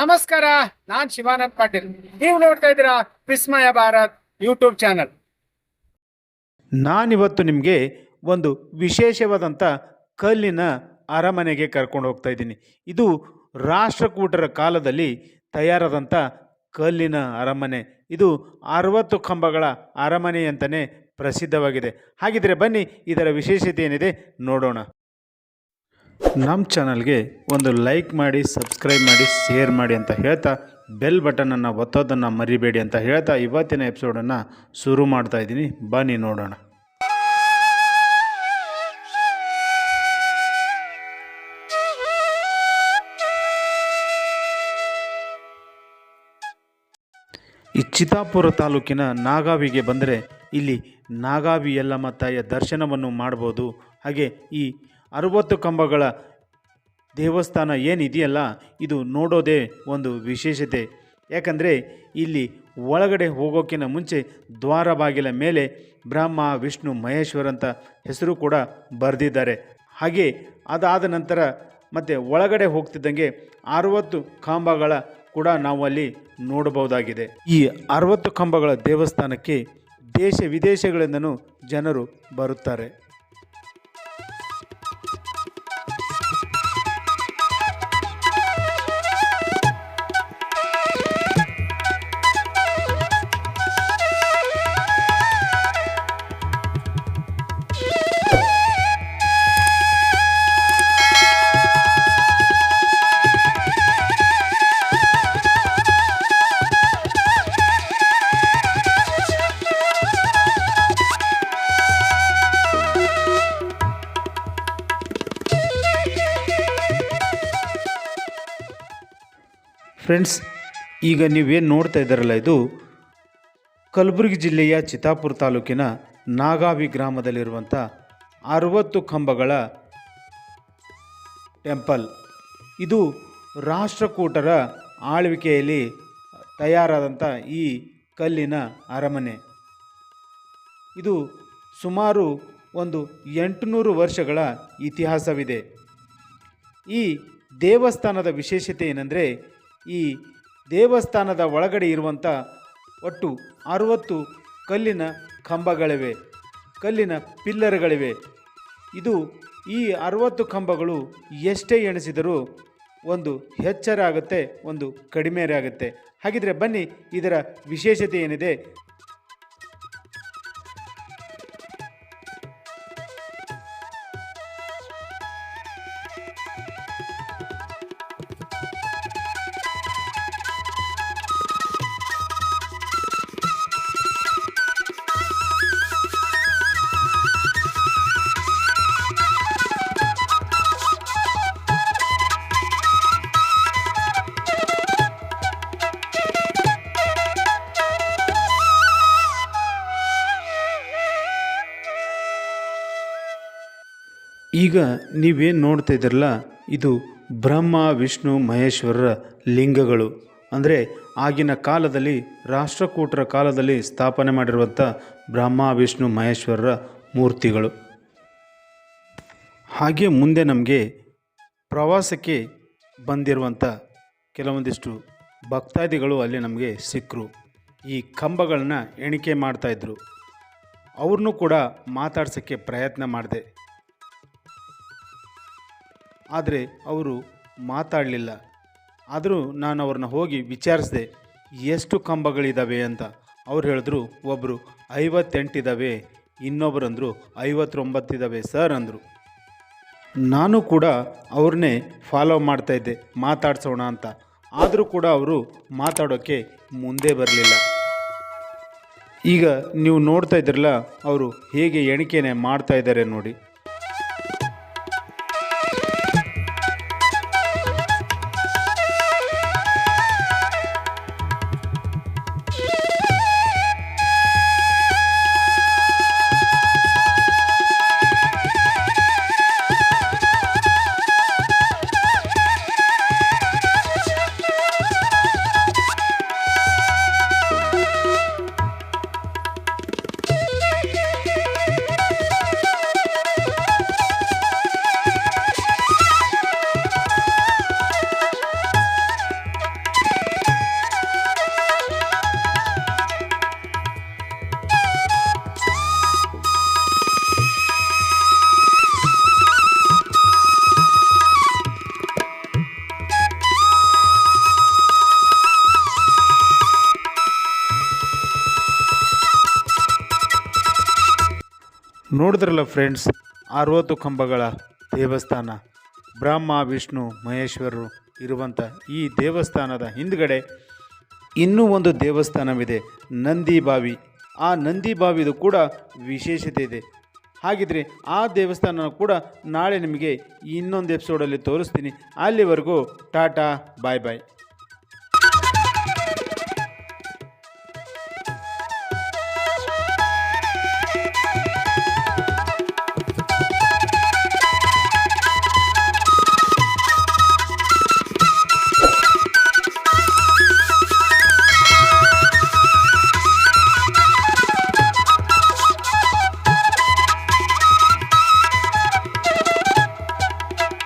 ನಮಸ್ಕಾರ, ನಾನ್ ಶಿವಾನಂದ್ ಪಾಟೀಲ್. ನೀವು ನೋಡ್ತಾ ಇದ್ದೀರಾ ವಿಸ್ಮಯ ಭಾರತ್ ಯೂಟ್ಯೂಬ್ ಚಾನಲ್. ನಾನಿವತ್ತು ನಿಮಗೆ ಒಂದು ವಿಶೇಷವಾದಂಥ ಕಲ್ಲಿನ ಅರಮನೆಗೆ ಕರ್ಕೊಂಡು ಹೋಗ್ತಾ ಇದ್ದೀನಿ. ಇದು ರಾಷ್ಟ್ರಕೂಟರ ಕಾಲದಲ್ಲಿ ತಯಾರಾದಂಥ ಕಲ್ಲಿನ ಅರಮನೆ. ಇದು ಅರವತ್ತು ಕಂಬಗಳ ಅರಮನೆ ಅಂತಲೇ ಪ್ರಸಿದ್ಧವಾಗಿದೆ. ಹಾಗಿದ್ರೆ ಬನ್ನಿ, ಇದರ ವಿಶೇಷತೆ ಏನಿದೆ ನೋಡೋಣ. ನಮ್ಮ ಚಾನಲ್ಗೆ ಒಂದು ಲೈಕ್ ಮಾಡಿ, ಸಬ್ಸ್ಕ್ರೈಬ್ ಮಾಡಿ, ಶೇರ್ ಮಾಡಿ ಅಂತ ಹೇಳ್ತಾ ಬೆಲ್ ಬಟನನ್ನು ಒತ್ತೋದನ್ನು ಮರಿಬೇಡಿ ಅಂತ ಹೇಳ್ತಾ ಇವತ್ತಿನ ಎಪಿಸೋಡನ್ನು ಶುರು ಮಾಡ್ತಾ ಇದ್ದೀನಿ. ಬನ್ನಿ ನೋಡೋಣ. ಈ ಚಿತ್ತಾಪುರ ತಾಲೂಕಿನ ನಾಗಾವಿಗೆ ಬಂದರೆ ಇಲ್ಲಿ ನಾಗಾವಿ ಯಲ್ಲಮ್ಮ ತಾಯಿಯ ದರ್ಶನವನ್ನು ಮಾಡ್ಬೋದು. ಹಾಗೆ ಈ ಅರುವತ್ತು ಕಂಬಗಳ ದೇವಸ್ಥಾನ ಏನಿದೆಯಲ್ಲ, ಇದು ನೋಡೋದೇ ಒಂದು ವಿಶೇಷತೆ. ಯಾಕಂದರೆ ಇಲ್ಲಿ ಒಳಗಡೆ ಹೋಗೋಕ್ಕಿಂತ ಮುಂಚೆ ದ್ವಾರ ಬಾಗಿಲ ಮೇಲೆ ಬ್ರಹ್ಮ, ವಿಷ್ಣು, ಮಹೇಶ್ವರ ಅಂತ ಹೆಸರು ಕೂಡ ಬರೆದಿದ್ದಾರೆ. ಹಾಗೆ ಅದಾದ ನಂತರ ಮತ್ತು ಒಳಗಡೆ ಹೋಗ್ತಿದ್ದಂಗೆ ಅರವತ್ತು ಕಂಬಗಳ ಕೂಡ ನಾವು ಅಲ್ಲಿ ನೋಡಬಹುದಾಗಿದೆ. ಈ ಅರವತ್ತು ಕಂಬಗಳ ದೇವಸ್ಥಾನಕ್ಕೆ ದೇಶ ವಿದೇಶಗಳಿಂದನೂ ಜನರು ಬರುತ್ತಾರೆ. ಫ್ರೆಂಡ್ಸ್, ಈಗ ನೀವೇನು ನೋಡ್ತಾ ಇದ್ದಾರಲ್ಲ ಇದು ಕಲಬುರಗಿ ಜಿಲ್ಲೆಯ ಚಿತಾಪುರ ತಾಲೂಕಿನ ನಾಗಾವಿ ಗ್ರಾಮದಲ್ಲಿರುವಂಥ ಅರವತ್ತು ಕಂಬಗಳ ಟೆಂಪಲ್. ಇದು ರಾಷ್ಟ್ರಕೂಟರ ಆಳ್ವಿಕೆಯಲ್ಲಿ ತಯಾರಾದಂಥ ಈ ಕಲ್ಲಿನ ಅರಮನೆ. ಇದು ಸುಮಾರು ಒಂದು ಎಂಟುನೂರು ವರ್ಷಗಳ ಇತಿಹಾಸವಿದೆ. ಈ ದೇವಸ್ಥಾನದ ವಿಶೇಷತೆ ಏನಂದರೆ ಈ ದೇವಸ್ಥಾನದ ಒಳಗಡೆ ಇರುವಂಥ ಒಟ್ಟು ಅರುವತ್ತು ಕಲ್ಲಿನ ಕಂಬಗಳಿವೆ, ಕಲ್ಲಿನ ಪಿಲ್ಲರ್ಗಳಿವೆ. ಇದು ಈ ಅರುವತ್ತು ಕಂಬಗಳು ಎಷ್ಟೇ ಎಣಿಸಿದರೂ ಒಂದು ಹೆಚ್ಚರ ಆಗುತ್ತೆ, ಒಂದು ಕಡಿಮೆ ಆಗುತ್ತೆ. ಹಾಗಿದ್ರೆ ಬನ್ನಿ, ಇದರ ವಿಶೇಷತೆ ಏನಿದೆ? ಈಗ ನೀವೇನು ನೋಡ್ತಾ ಇದ್ದೀರಲ್ಲ, ಇದು ಬ್ರಹ್ಮ, ವಿಷ್ಣು, ಮಹೇಶ್ವರರ ಲಿಂಗಗಳು. ಅಂದರೆ ಆಗಿನ ಕಾಲದಲ್ಲಿ, ರಾಷ್ಟ್ರಕೂಟರ ಕಾಲದಲ್ಲಿ ಸ್ಥಾಪನೆ ಮಾಡಿರುವಂಥ ಬ್ರಹ್ಮ, ವಿಷ್ಣು, ಮಹೇಶ್ವರರ ಮೂರ್ತಿಗಳು. ಹಾಗೆ ಮುಂದೆ ನಮಗೆ ಪ್ರವಾಸಕ್ಕೆ ಬಂದಿರುವಂಥ ಕೆಲವೊಂದಿಷ್ಟು ಭಕ್ತಾದಿಗಳು ಅಲ್ಲಿ ನಮಗೆ ಸಿಕ್ಕರು ಈ ಕಂಬಗಳನ್ನ ಎಣಿಕೆ ಮಾಡ್ತಾಯಿದ್ರು ಅವ್ರನ್ನೂ ಕೂಡ ಮಾತಾಡ್ಸೋಕ್ಕೆ ಪ್ರಯತ್ನ ಮಾಡಿದೆ. ಆದರೆ ಅವರು ಮಾತಾಡಲಿಲ್ಲ. ಆದರೂ ನಾನು ಅವ್ರನ್ನ ಹೋಗಿ ವಿಚಾರಿಸಿದೆ, ಎಷ್ಟು ಕಂಬಗಳಿದ್ದಾವೆ ಅಂತ? ಅವ್ರು ಹೇಳಿದ್ರು ಒಬ್ಬರು ಐವತ್ತೆಂಟಿದ್ದಾವೆ ಇನ್ನೊಬ್ಬರು ಅಂದರು ಐವತ್ತೊಂಬತ್ತಿದ್ದಾವೆ ಸರ್ ಅಂದರು. ನಾನು ಕೂಡ ಅವ್ರನ್ನೇ ಫಾಲೋ ಮಾಡ್ತಾಯಿದ್ದೆ ಮಾತಾಡ್ಸೋಣ ಅಂತ. ಆದರೂ ಕೂಡ ಅವರು ಮಾತಾಡೋಕ್ಕೆ ಮುಂದೆ ಬರಲಿಲ್ಲ. ಈಗ ನೀವು ನೋಡ್ತಾ ಇದ್ರಲ್ಲ ಅವರು ಹೇಗೆ ಎಣಿಕೆನೆ ಮಾಡ್ತಾ ಇದ್ದಾರೆ ನೋಡಿ. ನೋಡಿದ್ರಲ್ಲ ಫ್ರೆಂಡ್ಸ್ ಅರವತ್ತು ಕಂಬಗಳ ದೇವಸ್ಥಾನ. ಬ್ರಹ್ಮ, ವಿಷ್ಣು ಮಹೇಶ್ವರರು ಇರುವಂಥ ಈ ದೇವಸ್ಥಾನದ ಹಿಂದ್ಗಡೆ ಇನ್ನೂ ಒಂದು ದೇವಸ್ಥಾನವಿದೆ ನಂದಿ ಬಾವಿ ಆ ನಂದಿ ಬಾವಿದು ಕೂಡ ವಿಶೇಷತೆ ಇದೆ. ಹಾಗಿದ್ರೆ ಆ ದೇವಸ್ಥಾನ ಕೂಡ ನಾಳೆ ನಿಮಗೆ ಇನ್ನೊಂದು ಎಪಿಸೋಡಲ್ಲಿ ತೋರಿಸ್ತೀನಿ. ಅಲ್ಲಿವರೆಗೂ ಟಾಟಾ ಬಾಯ್ ಬಾಯ್